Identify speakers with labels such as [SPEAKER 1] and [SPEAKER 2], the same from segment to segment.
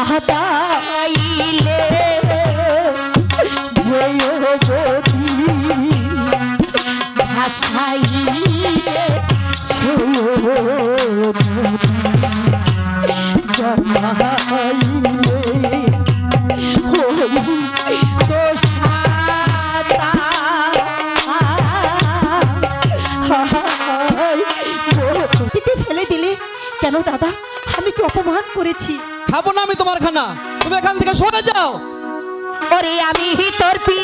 [SPEAKER 1] পাইলে যদি ভাষাইলে জন্মাইলে তো সাতা ফেলে দিলে কেন দাদা আমি কি অপমান করেছি
[SPEAKER 2] খাব না আমি তোমার খানা। তুমি এখান থেকে সরে যাও।
[SPEAKER 1] আমি তোর পি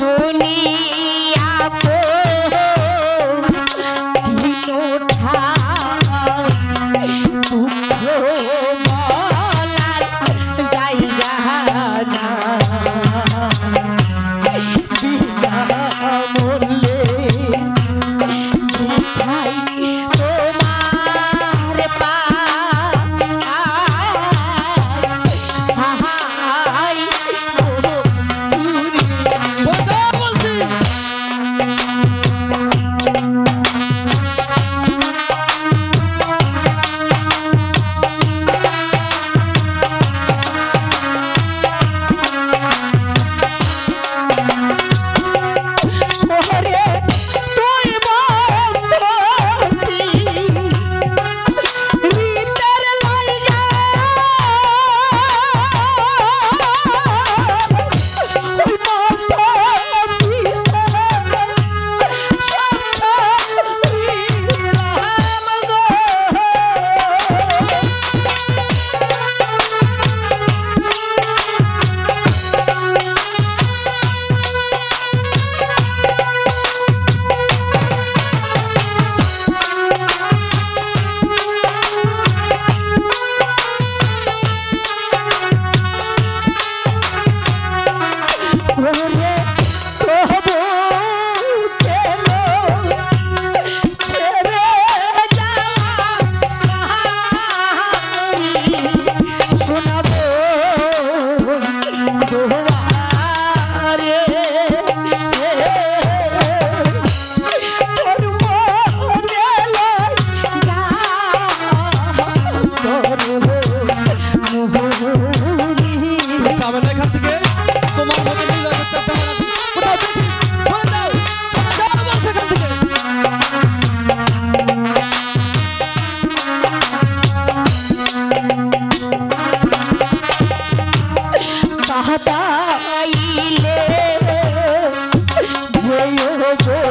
[SPEAKER 1] বলি யோகோ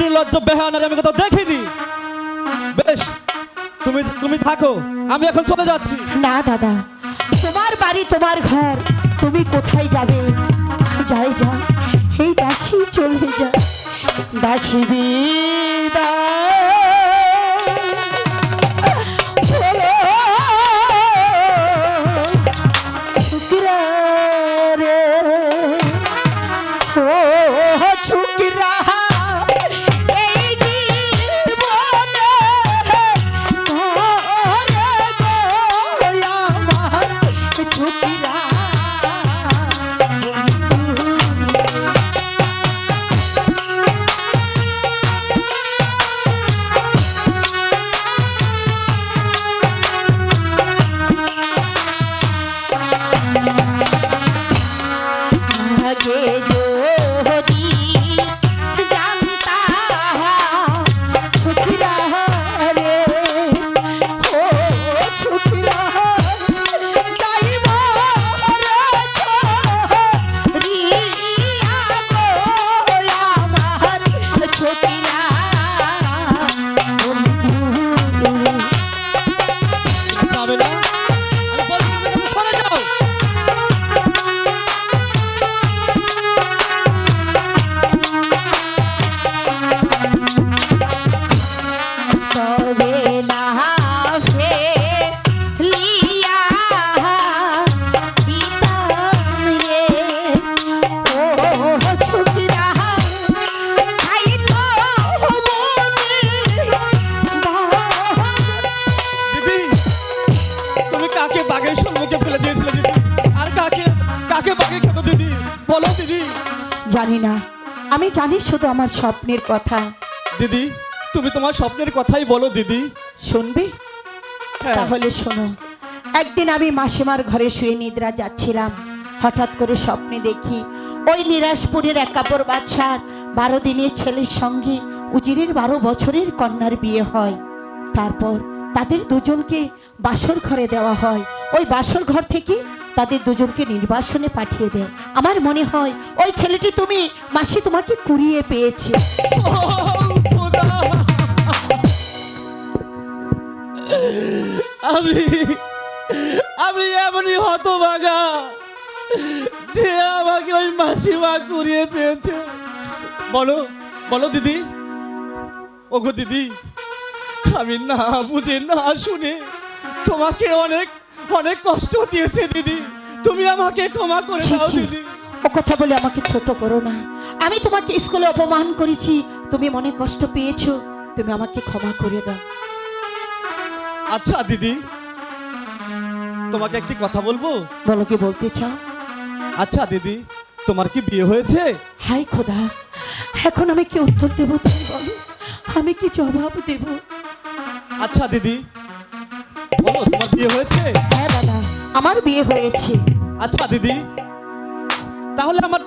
[SPEAKER 2] নির্লজ্জ বেহানারে আমি কোথাও দেখিনি। বেশ, তুমি তুমি থাকো, আমি এখন চলে যাচ্ছি।
[SPEAKER 1] না, দাদা, তোমার বাড়ি, তোমার ঘর, তুমি কোথায় যাবে? যাই যা, এই দাসী চলে যা। দাসী রে
[SPEAKER 2] আমি
[SPEAKER 1] জানি শুধু আমার স্বপ্নের কথা।
[SPEAKER 2] দিদি তুমি তোমার স্বপ্নের কথাই বলো দিদি।
[SPEAKER 1] শুনবে?
[SPEAKER 2] হ্যাঁ।
[SPEAKER 1] তাহলে শোনো একদিন আমি মাসিমার ঘরে শুয়ে নিদ্রা যাচ্ছিলাম। হঠাৎ করে স্বপ্নে দেখি ওই নিরাশপুরের এক কাপড় বাচ্চার বারো দিনের ছেলের সঙ্গে উজিরের বারো বছরের কন্যার বিয়ে হয়। তারপর তাদের দুজনকে বাসর ঘরে দেওয়া হয়। ওই বাসর ঘর থেকে তাদের দুজনকে নির্বাসনে পাঠিয়ে দেয় আমার মনে হয় ওই ছেলেটি তুমি, মাসি তোমাকে কুড়িয়ে পেয়েছে।
[SPEAKER 2] আমি আমি এমনই হতভাগা যে আমাকে ওই মাসি মাসিমা কুড়িয়ে পেয়েছে। বলো বলো দিদি। ওগো দিদি, আমি না বুঝে, না শুনে তোমাকে অনেক অনেক কষ্ট দিয়েছে দিদি। তুমি আমাকে ক্ষমা করে
[SPEAKER 1] ছি,
[SPEAKER 2] দাও
[SPEAKER 1] ছি।
[SPEAKER 2] দিদি।
[SPEAKER 1] ও কথা বলে আমাকে ছোট করো না। আমি তোমাকে স্কুলে অপমান করেছি। তুমি মনে কষ্ট পেয়েছ। তুমি আমাকে ক্ষমা করে দাও।
[SPEAKER 2] আচ্ছা দিদি তোমাকে একটি কথা বলব?
[SPEAKER 1] বলো কি বলতে চাও?
[SPEAKER 2] আচ্ছা দিদি তোমার কি বিয়ে হয়েছে?
[SPEAKER 1] হাই খোদা এখন আমি কি উত্তর দেবো তুমি বলো? আমি কি জবাব দেব?
[SPEAKER 2] আচ্ছা দিদি তোমার বিয়ে হয়েছে?
[SPEAKER 1] হ্যাঁ দাদা আমার বিয়ে হয়েছে।
[SPEAKER 2] আচ্ছা দিদি তাহলে আমার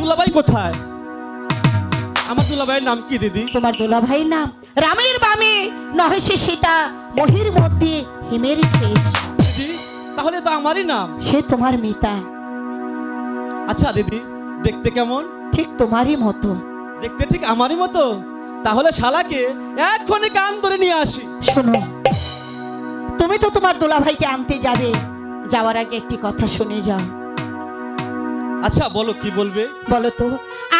[SPEAKER 2] দুলাভাই কোথায়? আমার দুলাভাইয়ের নাম কি দিদি?
[SPEAKER 1] তোমার দোলা ভাই নাম? রামের বামে নহেশে সীতা মহির মধ্যে হিমের শেষ।
[SPEAKER 2] দিদি তাহলে তো আমারই নাম।
[SPEAKER 1] সে তোমার মিতা।
[SPEAKER 2] আচ্ছা দিদি দেখতে কেমন?
[SPEAKER 1] ঠিক তোমারই মতো।
[SPEAKER 2] দেখতে ঠিক আমারই মতো? তাহলে শালাকে এক্ষণে কান ধরে নিয়ে আসি।
[SPEAKER 1] শোনো তুমি তো তোমার দোলা ভাইকে আনতে যাবে। যাওয়ার আগে একটি কথা শুনে যাও।
[SPEAKER 2] আচ্ছা বলো কি বলবে?
[SPEAKER 1] বলো তো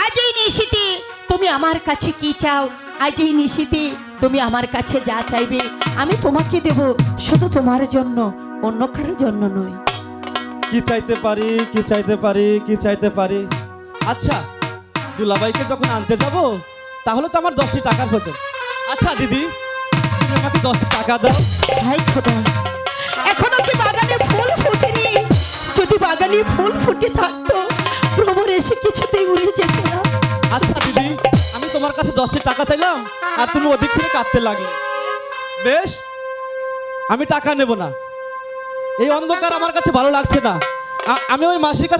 [SPEAKER 1] আজ এই নিশিতে তুমি আমার কাছে কি চাও? আজ এই নিশিতে তুমি আমার কাছে যা চাইবে আমি তোমাকে দেব শুধু তোমার জন্য অন্য কারোর জন্য নয়।
[SPEAKER 2] কি চাইতে পারি কি চাইতে পারি কি চাইতে পারি? আচ্ছা দুলাভাইকে যখন আনতে যাব তাহলে তো আমার দশটি টাকার হতো আচ্ছা দিদি তুমি আমাকে দশটি টাকা দাও।
[SPEAKER 1] হাই খোদা এখনও কি বাগানে ফুল ফুটেনি? যদি বাগানে ফুল ফুটে থাকতো ভ্রমণ এসে কিছুতেই উড়ে যেত না।
[SPEAKER 2] আচ্ছা দিদি আমি তোমার কাছে দশটি টাকা চাইলাম আর তুমি ওদিক থেকে কাঁদতে লাগলে। বেশ আমি টাকা নেব না। এই অন্ধকার আমার কাছে ভালো লাগছে না। আমি ওই মাসির কাছে